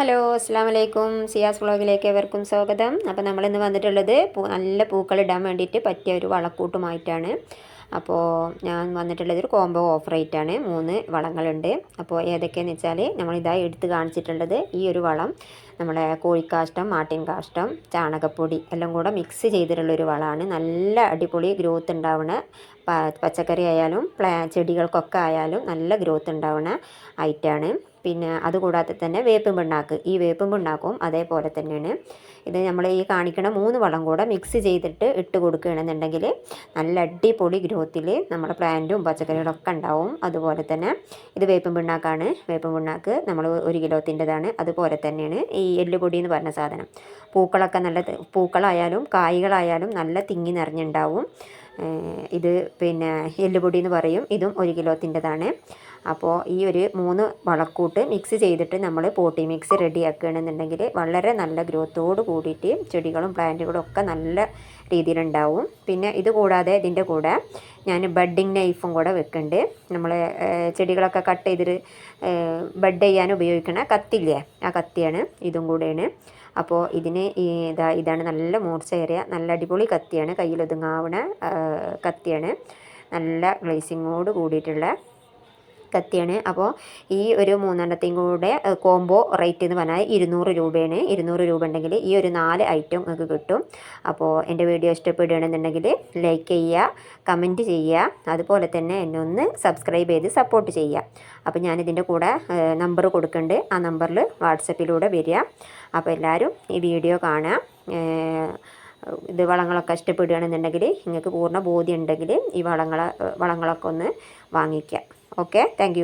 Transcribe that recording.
Hello അസ്സാം വലൈക്കും സിയാസ് വ്ളോഗിലേക്ക് എവർക്കും സ്വാഗതം. അപ്പോൾ നമ്മളിന്ന് വന്നിട്ടുള്ളത് നല്ല പൂക്കൾ ഇടാൻ വേണ്ടിയിട്ട് പറ്റിയ ഒരു വളക്കൂട്ടുമായിട്ടാണ്. അപ്പോൾ ഞാൻ വന്നിട്ടുള്ളത് ഒരു കോംബോ ഓഫർ ആയിട്ടാണ് മൂന്ന് വളങ്ങളുണ്ട്. അപ്പോൾ ഏതൊക്കെയാണെന്ന് വെച്ചാൽ നമ്മളിതായി എടുത്ത് കാണിച്ചിട്ടുള്ളത് ഈ ഒരു വളം. നമ്മളെ കോഴിക്കാഷ്ടം മാട്ടിൻ കാഷ്ടം ചാണകപ്പൊടി എല്ലാം കൂടെ മിക്സ് ചെയ്തിട്ടുള്ള ഒരു വളമാണ്. നല്ല അടിപൊളി ഗ്രോത്ത് ഉണ്ടാവുന്ന പച്ചക്കറി ആയാലും പ്ലാ ചെടികൾക്കൊക്കെ ആയാലും നല്ല ഗ്രോത്ത് ഉണ്ടാവുന്ന ഐറ്റാണ് പിന്നെ അതുകൂടാതെ തന്നെ വേപ്പും പിണ്ണാക്ക്. ഈ വേപ്പും പിണ്ണാക്കും അതേപോലെ തന്നെയാണ്. ഇത് നമ്മൾ ഈ കാണിക്കണ മൂന്ന് വളം കൂടെ മിക്സ് ചെയ്തിട്ട് ഇട്ട് കൊടുക്കുകയാണെന്നുണ്ടെങ്കിൽ നല്ല അടിപൊളി ഗ്രോത്തിൽ നമ്മുടെ പ്ലാന്റും പച്ചക്കറികളൊക്കെ ഉണ്ടാവും. അതുപോലെ തന്നെ ഇത് വേപ്പും പിണ്ണാക്കാണ്. വേപ്പും പിണ്ണാക്ക് നമ്മൾ ഒരു കിലോത്തിന്റെതാണ്. അതുപോലെ തന്നെയാണ് ഈ എല്ലുപൊടി എന്ന് പറഞ്ഞ സാധനം. പൂക്കളൊക്കെ നല്ല പൂക്കളായാലും കായ്കളായാലും നല്ല തിങ്ങി നിറഞ്ഞുണ്ടാവും. ഇത് പിന്നെ എല്ലുപൊടി എന്ന് പറയും. ഇതും ഒരു കിലോത്തിന്റെതാണ്. അപ്പോൾ ഈ ഒരു മൂന്ന് വളക്കൂട്ട് മിക്സ് ചെയ്തിട്ട് നമ്മൾ പോട്ടി മിക്സ് റെഡി ആക്കുകയാണെന്നുണ്ടെങ്കിൽ വളരെ നല്ല ഗ്രോത്തോട് കൂടിയിട്ട് ചെടികളും പ്ലാന്റുകളും ഒക്കെ നല്ല രീതിയിലുണ്ടാവും. പിന്നെ ഇത് കൂടാതെ ഇതിന്റെ കൂടെ ഞാൻ ബഡ്ഡിങ് നൈഫും കൂടെ വെക്കുന്നുണ്ട്. നമ്മൾ ചെടികളൊക്കെ കട്ട് ചെയ്തിട്ട് ബഡ് ചെയ്യാൻ ഉപയോഗിക്കണ കത്തില്ലേ? ആ കത്തിയാണ് ഇതും കൂടെയാണ്. അപ്പോൾ ഇതിന് ഇതാ ഇതാണ് നല്ല മൂർച്ചയേറിയ നല്ല അടിപൊളി കത്തിയാണ്. കയ്യിലൊതുങ്ങാവുന്ന കത്തിയാണ്. നല്ല ഗ്ലേസിങ്ങോട് കൂടിയിട്ടുള്ള കത്തിയാണ്. അപ്പോൾ ഈ ഒരു മൂന്നെണ്ണത്തെയും കൂടെ കോംബോ റേറ്റ് എന്ന് പറഞ്ഞാൽ ഇരുന്നൂറ് രൂപയാണ്. ഇരുന്നൂറ് രൂപ ഉണ്ടെങ്കിൽ ഈ ഒരു നാല് ഐറ്റം നിങ്ങൾക്ക് കിട്ടും. അപ്പോൾ എന്റെ വീഡിയോ ഇഷ്ടപ്പെടുകയാണെന്നുണ്ടെങ്കിൽ ലൈക്ക് ചെയ്യുക കമന്റ് ചെയ്യുക അതുപോലെ തന്നെ എന്നെ ഒന്ന് സബ്സ്ക്രൈബ് ചെയ്ത് സപ്പോർട്ട് ചെയ്യുക. അപ്പോൾ ഞാനിതിന്റെ കൂടെ നമ്പർ കൊടുക്കുന്നുണ്ട്. ആ നമ്പറിൽ വാട്സപ്പിലൂടെ വരിക. അപ്പോൾ എല്ലാവരും ഈ വീഡിയോ കാണുക. ഇത് വളങ്ങളൊക്കെ ഇഷ്ടപ്പെടുകയാണെന്നുണ്ടെങ്കിൽ നിങ്ങൾക്ക് പൂർണ ബോധ്യം ഉണ്ടെങ്കിൽ ഈ വളങ്ങളെ വളങ്ങളൊക്കെ ഒന്ന് വാങ്ങിക്കുക. Okay thank